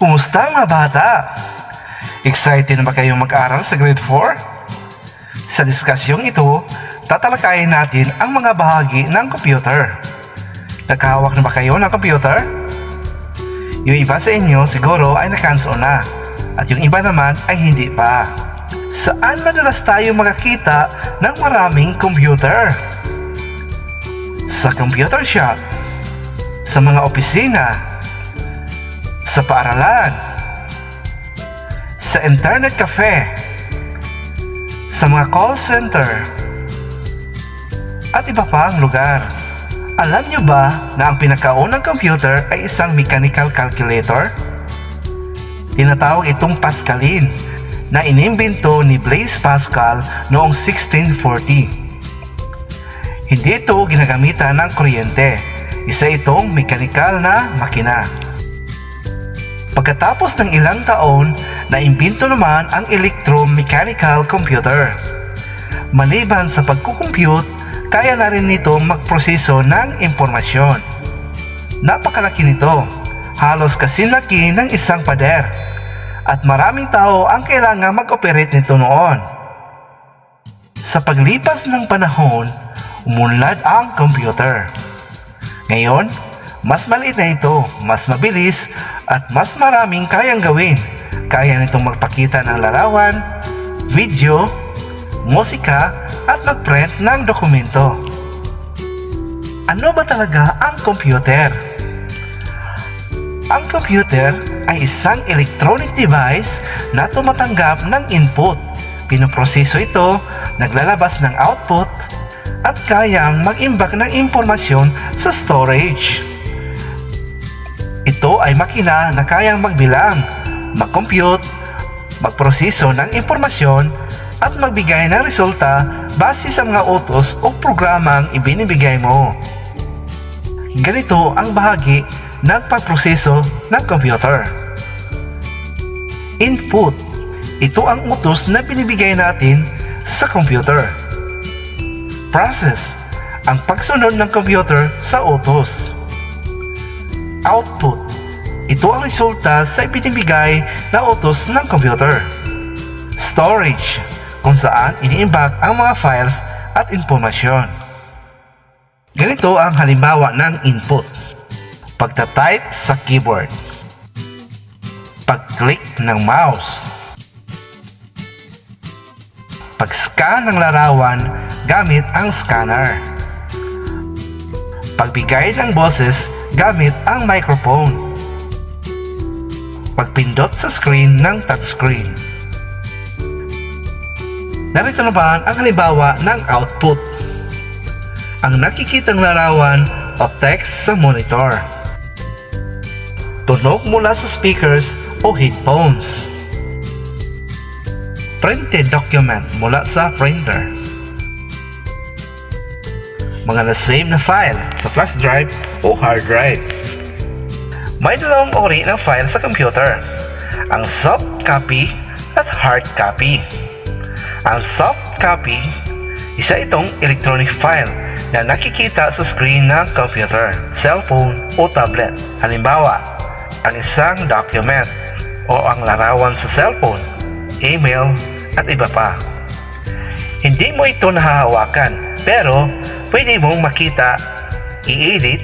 Kumusta mga bata? Excited na ba kayong mag-aral sa grade 4? Sa diskusyong ito, tatalakayin natin ang mga bahagi ng computer. Nakahawak na ba kayo ng computer? Yung iba sa inyo siguro ay nakanso na at yung iba naman ay hindi pa. Saan madalas tayo makakita ng maraming computer? Sa computer shop, sa mga opisina, sa paaralan, sa internet cafe, sa mga call center, at iba pang lugar. Alam niyo ba na ang pinakaunang computer ay isang mechanical calculator? Tinatawag itong Pascalin na inimbento ni Blaise Pascal noong 1640. Hindi ito ginagamitan ng kuryente. Isa itong mechanical na makina. Pagkatapos ng ilang taon, naimbento naman ang electromechanical computer. Maliban sa pagkukompute, kaya na rin nito magproseso ng impormasyon. Napakalaki nito, halos kasinlaki ng isang pader. At maraming tao ang kailangan mag-operate nito noon. Sa paglipas ng panahon, umunlad ang computer. Ngayon, mas maliit na ito, mas mabilis, at mas maraming kayang gawin. Kaya nitong magpakita ng larawan, video, musika, at mag-print ng dokumento. Ano ba talaga ang computer? Ang computer ay isang electronic device na tumatanggap ng input. Pinoproseso ito, naglalabas ng output, at kayang mag-imbak ng impormasyon sa storage. Ito ay makina na kayang magbilang, mag-compute, magproseso ng impormasyon at magbigay ng resulta base sa mga utos o programang ibinibigay mo. Ganito ang bahagi ng ng computer. Input. Ito ang utos na binibigay natin sa computer. Process. Ang pagsunod ng computer sa utos. Output. Ito ang resulta sa ibinibigay na utos ng computer. Storage. Kung saan iniimbak ang mga files at impormasyon. Ganito ang halimbawa ng input. Pagta-type sa keyboard. Pag-click ng mouse. Pag-scan ng larawan gamit ang scanner. Pagbigay ng boses gamit ang microphone. Pagpindot sa screen ng touchscreen. Narito naman ang halimbawa ng output. Ang nakikitang larawan o text sa monitor. Tunog mula sa speakers o headphones. Printed document mula sa printer. Mga na-save na file sa flash drive o hard drive. May dalawang uri ng file sa computer. Ang soft copy at hard copy. Ang soft copy, isa itong electronic file na nakikita sa screen ng computer, cellphone o tablet. Halimbawa, ang isang document o ang larawan sa cellphone, email at iba pa. Hindi mo ito nahahawakan pero pwede mong makita, i-edit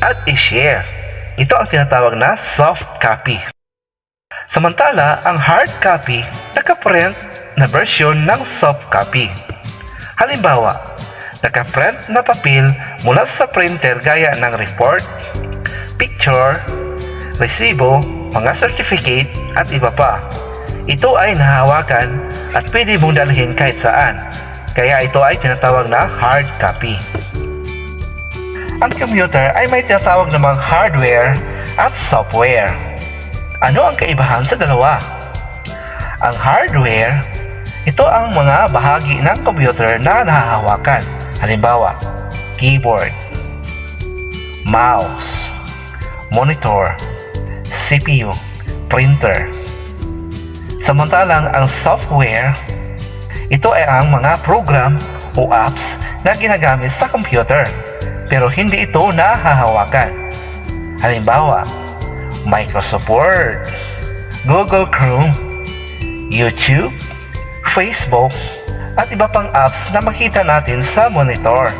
at i-share. Ito ang tinatawag na soft copy. Samantala, ang hard copy, nakaprint na version ng soft copy. Halimbawa, nakaprint na papel mula sa printer gaya ng report, picture, resibo, mga certificate at iba pa. Ito ay nahawakan at pwede mong dalhin kahit saan. Kaya ito ay tinatawag na hard copy. Ang computer ay may tinatawag namang hardware at software. Ano ang kaibahan sa dalawa? Ang hardware, ito ang mga bahagi ng computer na nahahawakan. Halimbawa, keyboard, mouse, monitor, CPU, printer. Samantalang ang software, ito ay ang mga program o apps na ginagamit sa computer pero hindi ito nahahawakan. Halimbawa, Microsoft Word, Google Chrome, YouTube, Facebook, at iba pang apps na makita natin sa monitor.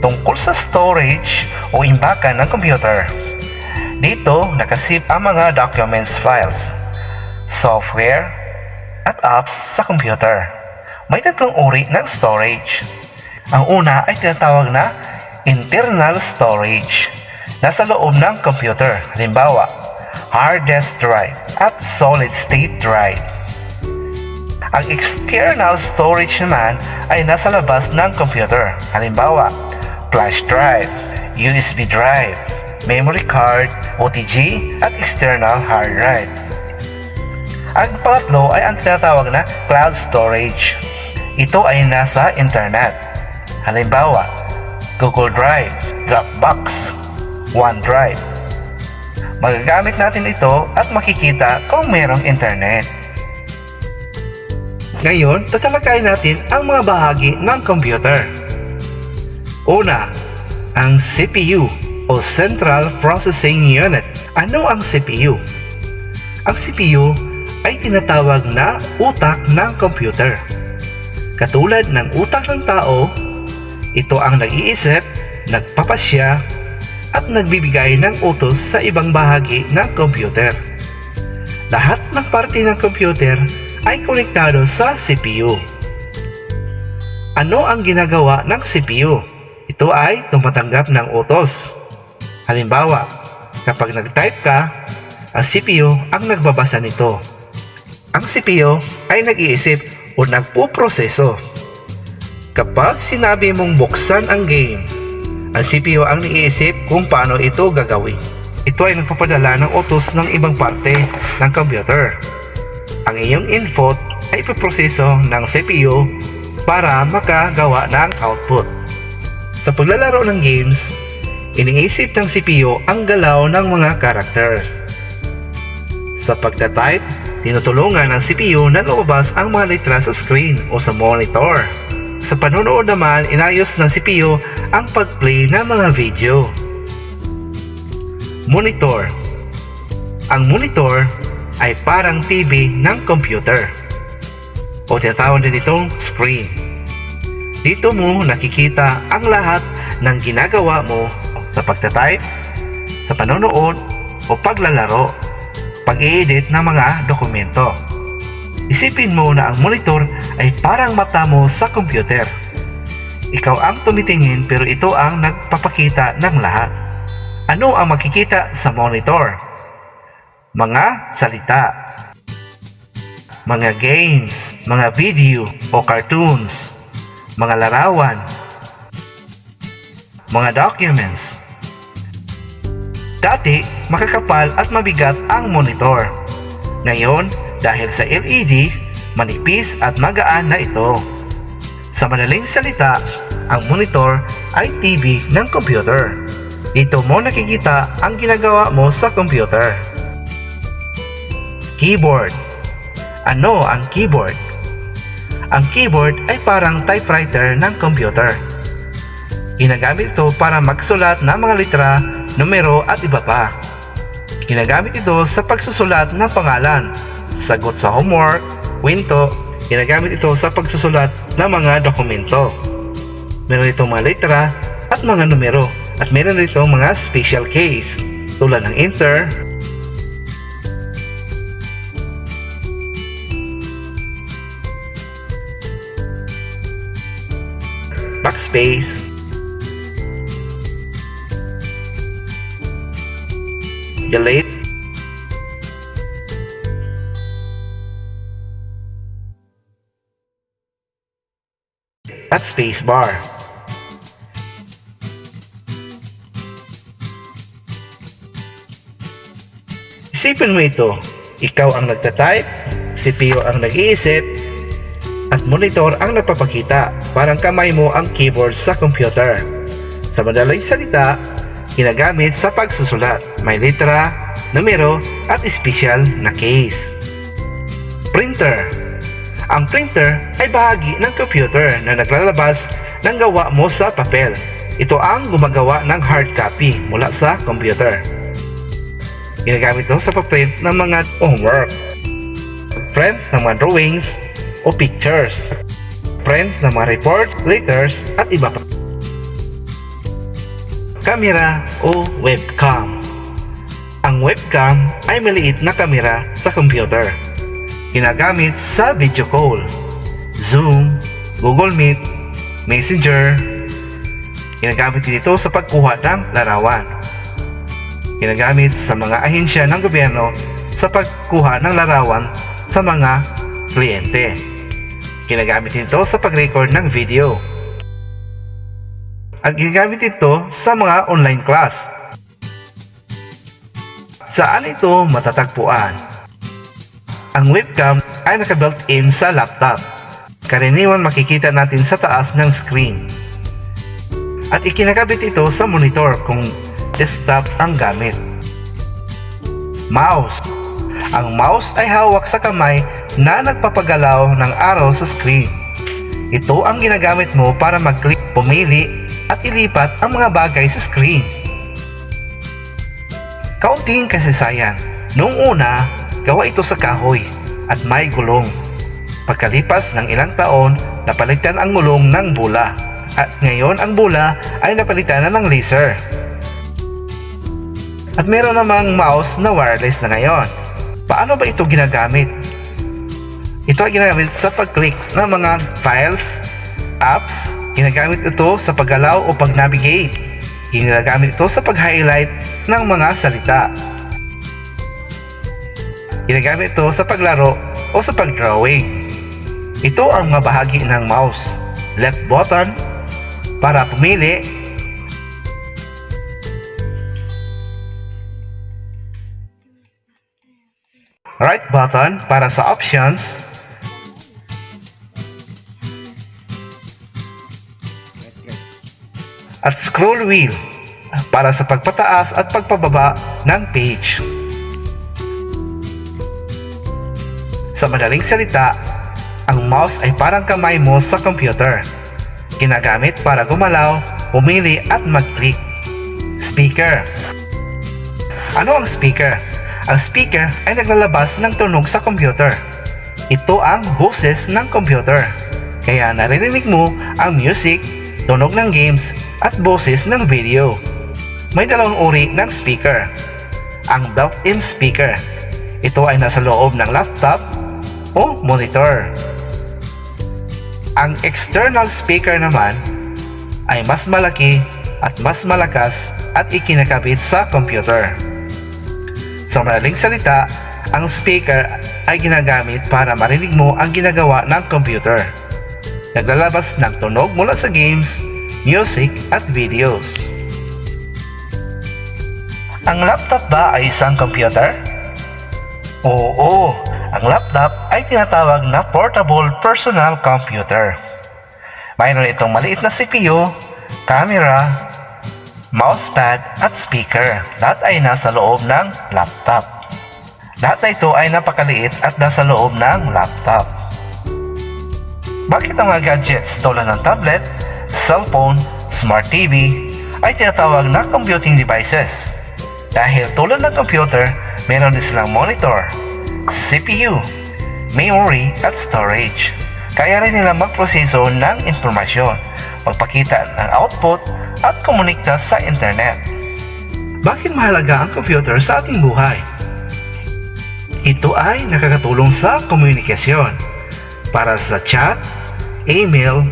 Tungkol sa storage o imbakan ng computer, dito nakasip ang mga documents files, software, at apps sa computer. May tatlong uri ng storage. Ang una ay tinatawag na internal storage. Nasa loob ng computer, halimbawa, hard disk drive at solid state drive. Ang external storage naman ay nasa labas ng computer, halimbawa, flash drive, USB drive, memory card, OTG, at external hard drive. Ang pangatlo ay ang tinatawag na cloud storage. Ito ay nasa internet. Halimbawa, Google Drive, Dropbox, OneDrive. Magagamit natin ito at makikita kung merong internet. Ngayon, tatalakayin natin ang mga bahagi ng computer. Una, ang CPU o Central Processing Unit. Ano ang CPU? Ang CPU ay tinatawag na utak ng computer. Katulad ng utak ng tao, ito ang nag-iisip, nagpapasya, at nagbibigay ng utos sa ibang bahagi ng computer. Lahat ng parte ng computer ay konektado sa CPU. Ano ang ginagawa ng CPU? Ito ay tumatanggap ng utos. Halimbawa, kapag nag-type ka, ang CPU ang nagbabasa nito. Ang CPU ay nag-iisip o nagpuproseso. Kapag sinabi mong buksan ang game, ang CPU ang nag-iisip kung paano ito gagawin. Ito ay nagpapadala ng utos ng ibang parte ng computer. Ang iyong input ay ipoproseso ng CPU para makagawa ng output. Sa paglalaro ng games, iniisip ng CPU ang galaw ng mga characters. Sa pagta-type, tinutulungan ng CPU na lumabas ang mga letra sa screen o sa monitor. Sa panonood naman, inayos ng CPU ang pag-play ng mga video. Monitor Ang monitor ay parang TV ng computer o tinatawag din itong screen. Dito mo nakikita ang lahat ng ginagawa mo pagta-type, sa panonood o paglalaro, pag-i-edit ng mga dokumento. Isipin mo na ang monitor ay parang mata mo sa computer. Ikaw ang tumitingin pero ito ang nagpapakita ng lahat. Ano ang makikita sa monitor? Mga salita, mga games, mga video o cartoons, mga larawan, mga documents. Dati, makakapal at mabigat ang monitor. Ngayon, dahil sa LED, manipis at magaan na ito. Sa madaling salita, ang monitor ay TV ng computer. Dito mo nakikita ang ginagawa mo sa computer. Keyboard Ano ang keyboard? Ang keyboard ay parang typewriter ng computer. Ginagamit ito para magsulat ng mga litra, numero at iba pa. Ginagamit ito sa pagsusulat ng pangalan, sagot sa homework, kwento, ginagamit ito sa pagsusulat ng mga dokumento. Meron itong mga letra at mga numero. At meron dito mga special case. Tulad ng enter, backspace, delete, at spacebar. Isipin mo ito, ikaw ang nagtatype, CPU ang nag-iisip, at monitor ang nagpapakita. Parang kamay mo ang keyboard sa computer. Sa madaling salita, ginagamit sa pagsusulat. May litra, numero, at special na case. Printer Ang printer ay bahagi ng computer na naglalabas ng gawa mo sa papel. Ito ang gumagawa ng hard copy mula sa computer. Ginagamit ito sa pagprint ng mga homework, print ng mga drawings o pictures, print ng mga report, letters at iba pa. Kamera o webcam. Ang webcam ay maliit na kamera sa computer. Ginagamit sa video call, Zoom, Google Meet, Messenger. Ginagamit din ito sa pagkuha ng larawan. Ginagamit sa mga ahensya ng gobyerno sa pagkuha ng larawan sa mga kliyente. Ginagamit din ito sa pag-record ng video. At ginagamit ito sa mga online class. Saan ito matatagpuan? Ang webcam ay naka-built-in sa laptop. Karaniwan makikita natin sa taas ng screen. At ikinakabit ito sa monitor kung desktop ang gamit. Mouse. Ang mouse ay hawak sa kamay na nagpapagalaw ng araw sa screen. Ito ang ginagamit mo para mag-click, pumili, at ilipat ang mga bagay sa screen. Kaunting kasaysayan. Noong una, gawa ito sa kahoy at may gulong. Pagkalipas ng ilang taon, napalitan ang gulong ng bula. At ngayon ang bula ay napalitan na ng laser. At meron namang mouse na wireless na ngayon. Paano ba ito ginagamit? Ito ay ginagamit sa pag-click ng mga files, apps, ginagamit ito sa paggalaw o pag-navigate. Ginagamit ito sa pag-highlight ng mga salita. Ginagamit ito sa paglaro o sa pag-drawing. Ito ang mga bahagi ng mouse. Left button para pumili. Right button para sa options. At scroll wheel para sa pagpataas at pagpababa ng page. Sa madaling salita, ang mouse ay parang kamay mo sa computer. Ginagamit para gumalaw, pumili at mag-click. Speaker Ano ang speaker? Ang speaker ay naglalabas ng tunog sa computer. Ito ang boses ng computer. Kaya naririnig mo ang music, tunog ng games, at boses ng video. May dalawang uri ng speaker. Ang built-in speaker. Ito ay nasa loob ng laptop o monitor. Ang external speaker naman ay mas malaki at mas malakas at ikinakabit sa computer. Sa madaling salita, ang speaker ay ginagamit para marinig mo ang ginagawa ng computer. Naglalabas ng tunog mula sa games, music at videos. Ang laptop ba ay isang computer? Oo, ang laptop ay tinatawag na portable personal computer. Mayroon itong maliit na CPU, camera, mousepad at speaker. Lahat ay nasa loob ng laptop. Lahat na ito ay napakaliit at nasa loob ng laptop. Bakit ang mga gadgets tulad ng tablet, cellphone, smart TV ay tinatawag na computing devices? Dahil tulad ng computer, meron din silang monitor, CPU, memory at storage. Kaya rin nila magproseso ng informasyon, magpakita ng output at komunikta sa internet. Bakit mahalaga ang computer sa ating buhay? Ito ay nakakatulong sa komunikasyon para sa chat, email,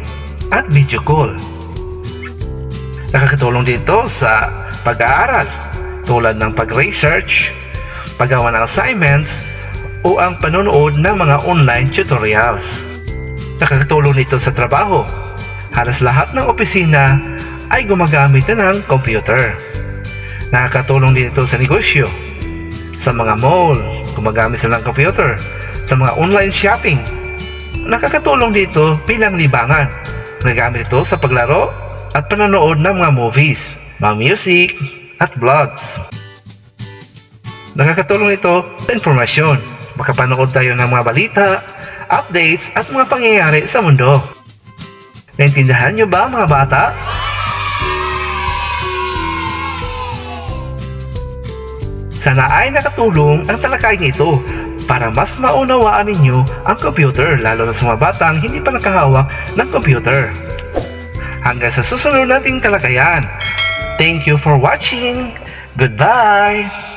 at video call. Nakakatulong dito sa pag-aaral tulad ng pag-research, paggawa ng assignments, o ang panonood ng mga online tutorials. Nakakatulong nito sa trabaho. Halos lahat ng opisina ay gumagamit na ng computer. Nakakatulong din ito sa negosyo. Sa mga mall, gumagamit sila ng computer. Sa mga online shopping, nakakatulong dito bilang libangan. Nagamit ito sa paglaro at panonood ng mga movies, mga music, at vlogs. Nakakatulong ito sa informasyon makapanood tayo ng mga balita, updates at mga pangyayari sa mundo. Naintindihan nyo ba mga bata? Sana ay nakatulong ang talakayin ito para mas maunawaan ninyo ang computer lalo na sa mga batang hindi pa nakahawak ng computer. Hanggang sa susunod nating talakayan. Thank you for watching. Goodbye!